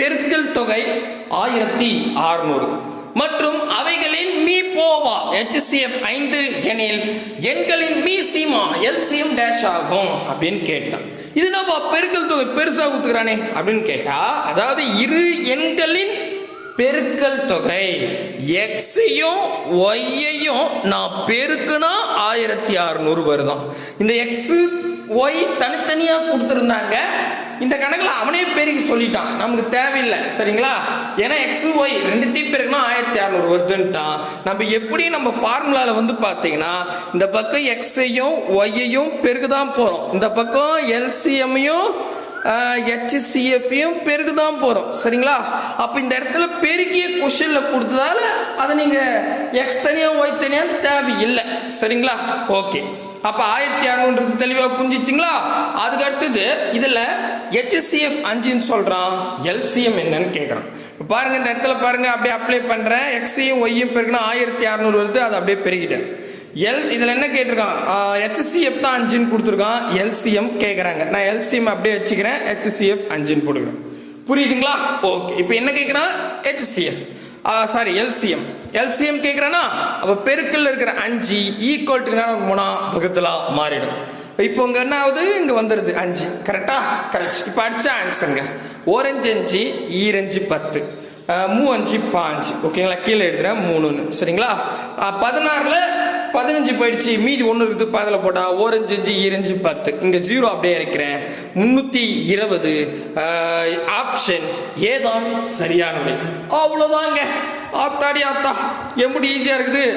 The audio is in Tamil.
பெருக்கல் தொகை ஆயிரத்தி அறுநூறு. மற்றும் அவைகளின் மீ போவா HCF ஐந்து எனில் எண்களின் மீ சீமா எல்சிஎம் டேஷ் ஆகும் அப்படின்னு கேட்டான். இது நம்ம பெருக்கல் தொகை பெருசா கொடுத்துக்கிறானே அப்படின்னு கேட்டா அதாவது இரு எண்களின் பெருக்கல் தொகை. எக்ஸையும் ஒய்யையும் நான் பெருக்குனா ஆயிரத்தி அறுநூறு வருதான். இந்த எக்ஸ் ஒய் தனித்தனியா கொடுத்துருந்தாங்க. இந்த கணக்கில் அவனே பெருக்கி சொல்லிட்டான். நமக்கு தேவையில்லை. சரிங்களா? ஏன்னா எக்ஸ் ஒய் ரெண்டுத்தையும் பெருக்குனா ஆயிரத்தி அறநூறு வருதுன்ட்டான். நம்ம எப்படி நம்ம ஃபார்முலாவில் வந்து பார்த்தீங்கன்னா இந்த பக்கம் எக்ஸையும் ஒய்யையும் பெருக்கு தான் போகிறோம் இந்த பக்கம் எல்சிஎம்மையும் ஹெச்சிசிஎஃப்யும் பெருக்கு தான் போகிறோம் சரிங்களா? அப்போ இந்த இடத்துல பெருக்கிய கொஷனில் கொடுத்ததால அதை நீங்கள் எக்ஸ் தனியாக ஒய் தனியாக தேவையில்லை. சரிங்களா? ஓகே அப்போ ஆயிரத்தி அறநூறுக்கு தெளிவாக புரிஞ்சிச்சிங்களா? அதுக்கு அடுத்தது இதில் ஹெச்சிஎஃப் அஞ்சுன்னு சொல்கிறான் எல்சிஎம் என்னன்னு கேட்குறான் பாருங்க இந்த இடத்துல பாருங்க அப்படியே அப்ளை பண்ணுறேன் எக்ஸியும் ஒய்யும் பெருக்குன்னா ஆயிரத்தி அறநூறு வருது அது அப்படியே பெருகிட்டேன். எல் இதில் என்ன கேட்டிருக்கான்? ஹெச்சிஎஃப் தான் அஞ்சுன்னு கொடுத்துருக்கான். எல்சிஎம் கேட்குறாங்க நான் எல்சிஎம் அப்படியே வச்சுக்கிறேன். ஹெச்சிசிஎஃப் அஞ்சுன்னு போடுகிறேன் புரியுதுங்களா? ஓகே இப்போ என்ன கேட்குறான் ஹெச்சிஎஃப் சாரி எல்சிஎம் எல்சிஎம் கேட்குறேன்னா அப்போ பெருக்கில் இருக்கிற அஞ்சு ஈக்குவல் டு போனால் பக்கத்தில் மாறிடும். இப்போ இங்க என்ன ஆகுது இங்க வந்துடுது அஞ்சு. கரெக்டா கரெக்ட் இப்போ அடிச்ச ஆன்சருங்க ஓரஞ்சு அஞ்சு ஈரஞ்சு பத்து. மூ அஞ்சு பாஞ்சு ஓகேங்களா கீழே எழுதுறேன் மூணுன்னு. சரிங்களா? பதினாறில் பதினாறுல பதினஞ்சு போயிடுச்சு. மீதி ஒன்று இருக்குது பதில் போட்டால் ஓரஞ்சு அஞ்சு ஈரஞ்சு பத்து. இங்கே ஜீரோ அப்படியே இருக்கிறேன் முந்நூற்றி இருபது. ஆப்ஷன் ஏதான் சரியான விடை. அவ்வளோதாங்க ஆத்தாடி ஆத்தா. எப்படி ஈஸியாக இருக்குது.